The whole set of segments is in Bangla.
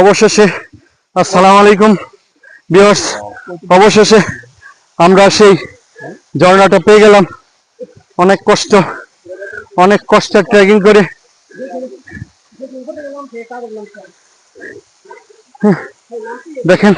অবশেষে, আসসালামু আলাইকুম বিয়ার্স অবশেষে আমরা সেই ঝর্ণাটা পেয়ে গেলাম। অনেক কষ্ট অনেক কষ্ট ট্রেকিং করে। দেখেন,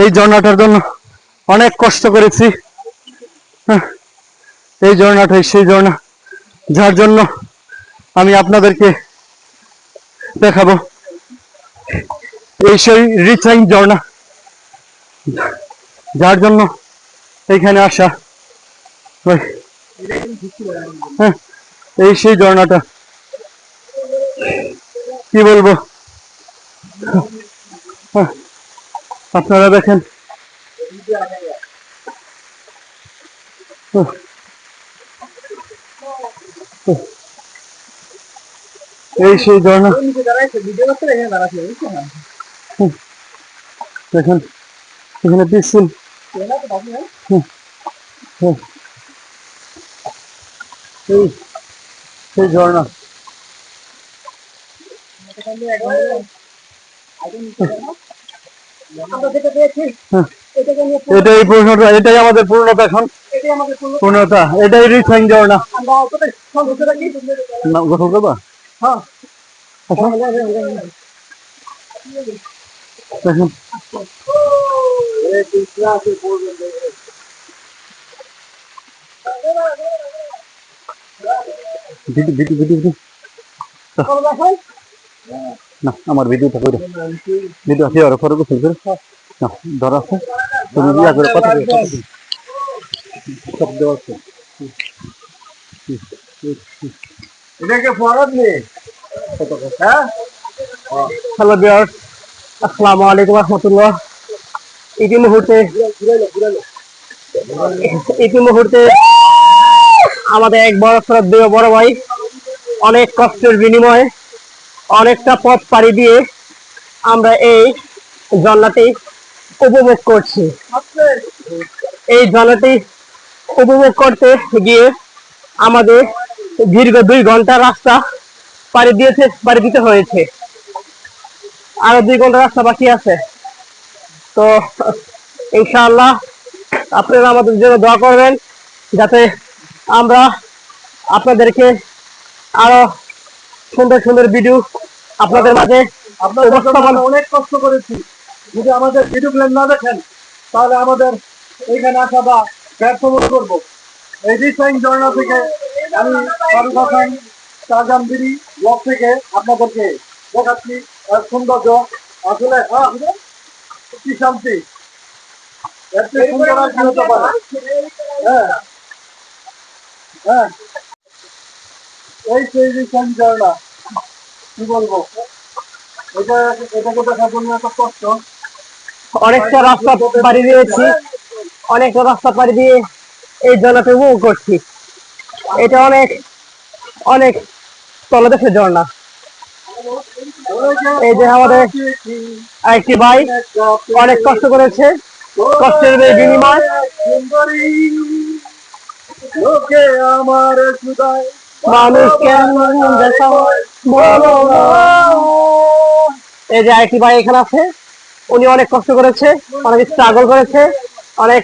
এই ঝর্ণাটার জন্য অনেক কষ্ট করেছি। এই ঝর্ণাটাই সেই ঝর্ণা। যার জন্য আমি আপনাদেরকে দেখাবো। এই সেই রিচাইং ঝর্ণা যার জন্য এইখানে আসা। হ্যাঁ, এই সেই ঝর্ণাটা কি বলব? হ্যাঁ, আপনারা দেখেন। হ্যাঁ, এই সেই ঝর্ণা দেখেন এখানে পিসিল এই সেই ঝর্ণা হ্যাঁ। এটাই পূর্ণতা এটাই আমাদের পূর্ণতা এখন। পূর্ণতা। এটাই রিফাইন ঝর্ণা না গোসল করবা আচ্ছা। দেখেন ভিডিও ভিডিও ভিডিও না আমার ভিডিওটা করে ভিডিও আছে আর পরে গোসল করে ধর আছে তুমি ইয়া করে কথা বলো। সব আছে হ্যাঁ? আমাদের এক বড় শ্রদ্ধেয় বড় ভাই অনেক কষ্টের বিনিময়ে অনেকটা পথ পাড়ি দিয়ে আমরা এই জন্নাটি উপভোগ করছি। এই জন্নাটি উপভোগ করতে গিয়ে আমাদের দীর্ঘ দুই ঘণ্টা রাস্তা পাড়ি দিয়েছে পাড়ি দিতে হয়েছে। আরও দুই ঘণ্টা রাস্তা বাকি আছে। তো ইনশাআল্লাহ আপনারা আমাদের জন্য দোয়া করবেন যাতে আমরা আপনাদেরকে আরও সুন্দর সুন্দর ভিডিও আপনাদের মাঝে আপনাদের অনেক কষ্ট করেছি। যদি আমাদের ভিডিও প্ল্যান না দেখেন তাহলে আমাদের এইখানে আসা বা ব্যর্থ মনে করব। এই রিসাইন ঝর্ণা থেকে আমি ফারুক হাসান চারজামগিরি ব্লক থেকে আপনাদেরকে দেখাচ্ছি এর সৌন্দর্য। আসলে হ্যাঁ, কি শান্তি? এর চেয়ে সুন্দর আর কি হতে পারে? হ্যাঁ হ্যাঁ। এই কি বলব? এটা এটাকে দেখার জন্য এত কষ্ট। অনেকটা রাস্তা পাড়ি দিয়েছি অনেকটা রাস্তা পাড়ি দিয়ে এই জলকে উপভোগ করছি। এটা অনেক অনেক তলদেশের ঝর্ণা। এই যে আমাদের আরেকটি ভাই অনেক কষ্ট করেছে কষ্টের বিনিময়। লোকে আমার সুদায় মানুষ কেমন দেখা হয়। বলো এই যে আরেকটি ভাই এখানে আছে উনি অনেক কষ্ট করেছে অনেক স্ট্রাগল করেছে। অনেক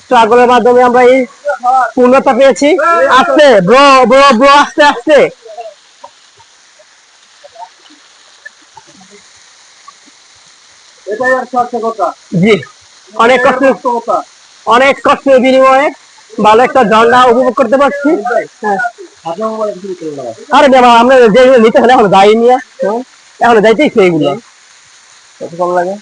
স্ট্রাগলের মাধ্যমে আমরা এই পূর্ণতা পেয়েছি। আস্তে ব্রো ব্রো ব্রো আস্তে আস্তে। জি অনেক কষ্ট অনেক কষ্টের বিনিময়ে ভালো একটা ঝর্ণা উপভোগ করতে পারছি। হ্যাঁ। আরে বাবা আমরা যেগুলো নিতে হলে এখন যাইনি এখন যাইতেই এইগুলো কত কম লাগে?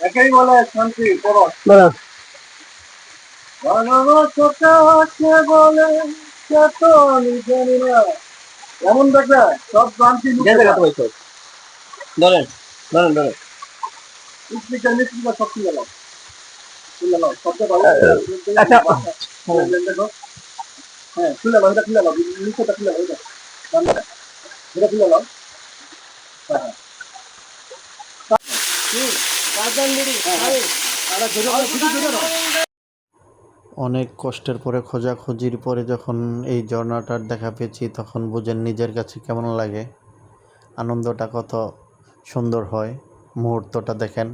একেই বলে শান্তি বলো। আছে বলে জানি না এমন দেখবে সব শান্তি ধরেন ধরেন ধরেন। সব ভালো আচ্ছা। হ্যাঁ। খুলে নাও এটা খুলে নাও নিচেটা খুলে নাও এটা। এটা খুলে নাও। হ্যাঁ। অনেক কষ্টের পরে খোঁজাখুঁজির পরে যখন এই ঝর্ণাটার দেখা পেয়েছি, তখন বুঝেন নিজের কাছে কেমন লাগে, আনন্দটা কত সুন্দর হয়। মুহূর্তটা দেখেন,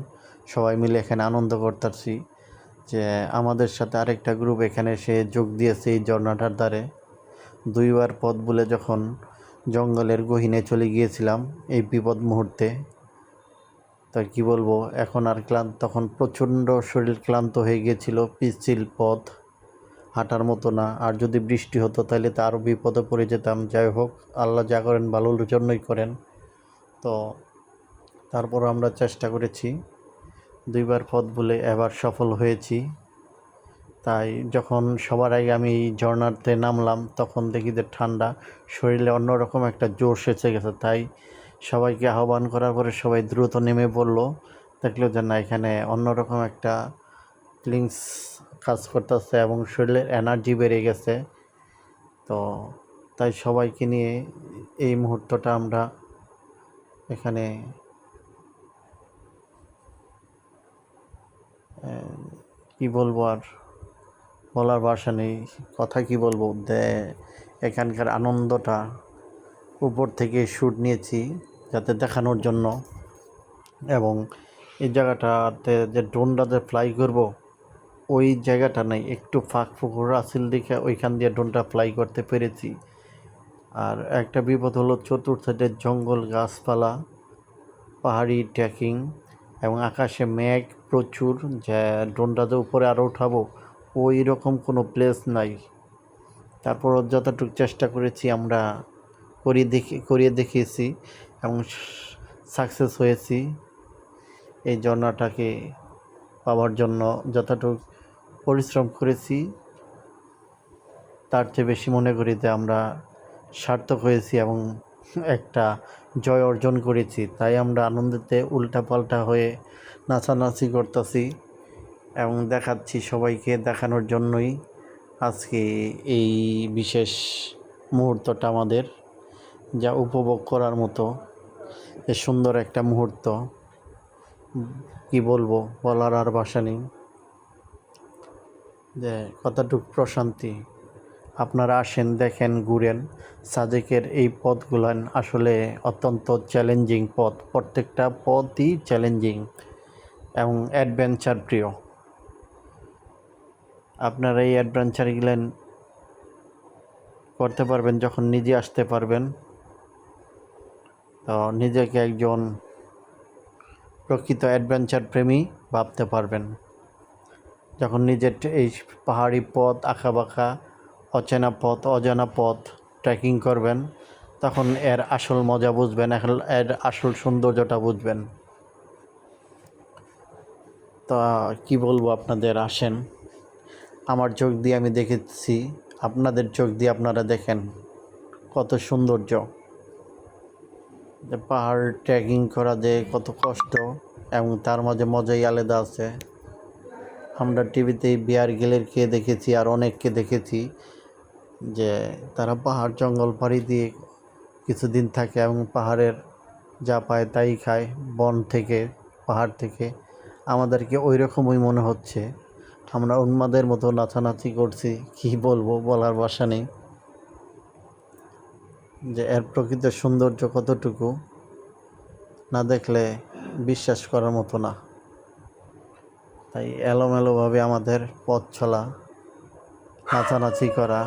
সবাই মিলে এখানে আনন্দ করতেছি যে আমাদের সাথে আরেকটা গ্রুপ এখানে এসে যোগ দিয়েছে এই ঝর্ণাটার দ্বারে। দুইবার পথ বলে যখন জঙ্গলের গহীনে চলে গিয়েছিলাম এই বিপদ মুহূর্তে তা কি বলব, এখন আর ক্লান্ত, তখন প্রচণ্ড শরীর ক্লান্ত হয়ে গিয়েছিল, পিচ্ছিল পথ, হাঁটার মতো না। আর যদি বৃষ্টি হতো তাহলে তো আরও বিপদে পড়ে যেতাম। যাই হোক, আল্লাহ যা করেন ভালোর জন্যই করেন। তো তারপর আমরা চেষ্টা করেছি, দুইবার পথ বলে এবার সফল হয়েছি। তাই যখন সবার আগে আমি এই ঝর্ণাতে নামলাম, তখন দেখি যে ঠান্ডা, শরীরে অন্যরকম একটা জোশ এসে গেছে। তাই সবাইকে আহ্বান করার পরে সবাই দ্রুত নেমে পড়ল। দেখল যে না, এখানে অন্যরকম একটা ফিলিংস কাজ করতেছে এবং শরীরের এনার্জি বেড়ে গেছে। তো তাই সবাইকে নিয়ে এই মুহূর্তটা আমরা এখানে, কি বলব আর বলার ভাষা নেই, কথা কি বলব? দে, এখানকার আনন্দটা উপর থেকে শ্যুট নিয়েছি যাতে দেখানোর জন্য। এবং এই জায়গাটাতে যে ড্রোনটা যে ফ্লাই করব, ওই জায়গাটা নেই, একটু ফাঁক ফুকুর আসিল দেখে ওইখান দিয়ে ড্রোনটা ফ্লাই করতে পেরেছি। আর একটা বিপদ হলো চতুর্থ সাইডের জঙ্গল গাছপালা, পাহাড়ি ট্রেকিং এবং আকাশে মেঘ প্রচুর, যে ড্রোনটা যে উপরে আরও উঠাবো ওই রকম কোনো প্লেস নাই। তারপর যতটুকু চেষ্টা করেছি আমরা করিয়ে দেখি, করিয়ে দেখিয়েছি এবং সাকসেস হয়েছি। এই ঝর্ণাটাকে পাওয়ার জন্য যতটুকু পরিশ্রম করেছি, তার চেয়ে বেশি মনে করি যে আমরা সার্থক হয়েছি এবং একটা জয় অর্জন করেছি। তাই আমরা আনন্দেতে উল্টাপাল্টা হয়ে নাচানাচি করতেছি এবং দেখাচ্ছি সবাইকে দেখানোর জন্যই আজকে এই বিশেষ মুহূর্তটা আমাদের। যা উপভোগ করার মতো। যে সুন্দর একটা মুহূর্ত। কি বলব? বলার আর ভাষা নেই। যে কতটুক প্রশান্তি। আপনারা আসেন, দেখেন, ঘুরেন। সাজেকের এই পথগুলান আসলে অত্যন্ত চ্যালেঞ্জিং পথ। প্রত্যেকটা পথই চ্যালেঞ্জিং এবং অ্যাডভেঞ্চার প্রিয়। আপনারা এই অ্যাডভেঞ্চারগুলেন করতে পারবেন, যখন নিজে আসতে পারবেন। তো নিজেকে একজন প্রকৃত অ্যাডভেঞ্চার প্রেমী ভাবতে পারবেন। যখন নিজের এই পাহাড়ি পথ, আঁকাবাঁকা, অচেনা পথ, অজানা পথ ট্রেকিং করবেন, তখন এর আসল মজা বুঝবেন, এখন এর আসল সৌন্দর্যটা বুঝবেন। তা কি বলব আপনাদের, আসেন। আমার চোখ দিয়ে আমি দেখেছি, আপনাদের চোখ দিয়ে আপনারা দেখেন কত সৌন্দর্য। পাহাড় ট্রেকিং করা যে কত কষ্ট এবং তার মাঝে মজাই আলাদা আছে। আমরা টিভিতে বিয়ার গেলেরকে দেখেছি আর অনেককে দেখেছি যে তারা পাহাড় জঙ্গল পাড়ি দিয়ে কিছুদিন থাকে এবং পাহাড়ের যা পায় তাই খায়, বন থেকে, পাহাড় থেকে। আমাদেরকে ওই রকমই মনে হচ্ছে। আমরা উন্মাদের মতো নাচানাচি করছি, কি বলব বলার ভাষা নেই। যে এর প্রকৃত সৌন্দর্য কতটুকু না দেখলে বিশ্বাস করার মতো না। তাই এলোমেলোভাবে আমাদের পথ চলা, নাচানাচি করা।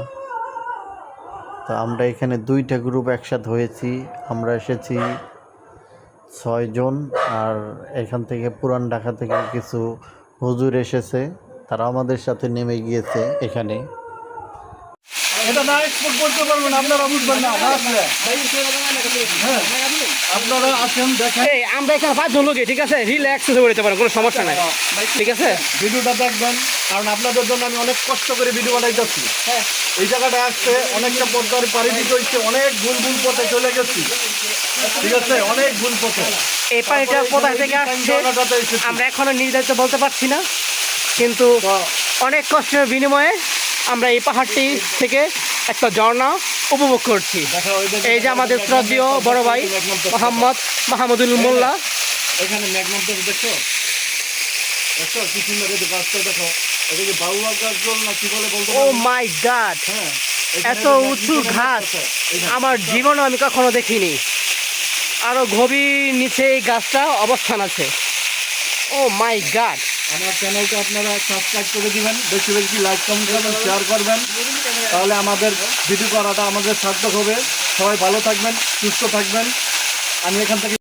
তো আমরা এখানে দুইটা গ্রুপ একসাথে হয়েছি, আমরা এসেছি ছয়জন আর এখান থেকে পুরান ঢাকা থেকে কিছু হুজুর এসেছে তারা আমাদের সাথে নেমে গিয়েছে এখানে। এটা না এক্সপোর্ট করতে পারবেন আপনারা বুঝবেন না আসলে। হ্যাঁ, আপনারা আসেন দেখেন। আমরা এখানে পাঁচজন লোকে ঠিক আছে? রিল্যাক্স করে দিতে পারেন কোনো সমস্যা নাই। ঠিক আছে? ভিডিওটা দেখবেন কারণ আপনাদের জন্য আমি অনেক কষ্ট করে ভিডিও বানাইতেছি। হ্যাঁ। এই জায়গাটা আসছে অনেকটা পদ্মার পাড়ি দিতে হচ্ছে অনেক ভুল ভুল পথে চলে গেছি। ঠিক আছে? অনেক ভুল পথে। এই পানিটা কোথায় থেকে আসছে আমরা এখনও নির্ধারিত বলতে পারছি না কিন্তু অনেক কষ্টের বিনিময়ে আমরা এই পাহাড়টি থেকে একটা ঝর্ণা উপভোগ করছি। এই যে আমাদের শ্রদ্ধেয় বড় ভাই মোহাম্মদ মাহমুদুল মোল্লা। এখানে ম্যাগনাম দেখো। দেখছ দেখছ কি সুন্দর গাছটা দেখো। এটা বাউয়া গাছ বল না কি বলে বলতে ও মাই গড হ্যাঁ এত উঁচু ঘাস। আমার জীবনে আমি কখনো দেখিনি। আরও গভীর নিচে এই গাছটা অবস্থান আছে। ও মাই গাড আমার চ্যানেলটা আপনারা সাবস্ক্রাইব করে দিবেন, বেশি বেশি লাইক কমেন্ট করবেন শেয়ার করবেন। তাহলে আমাদের ভিডিও করাটা আমাদের সার্থক হবে। সবাই ভালো থাকবেন, সুস্থ থাকবেন। আমি এখান থেকে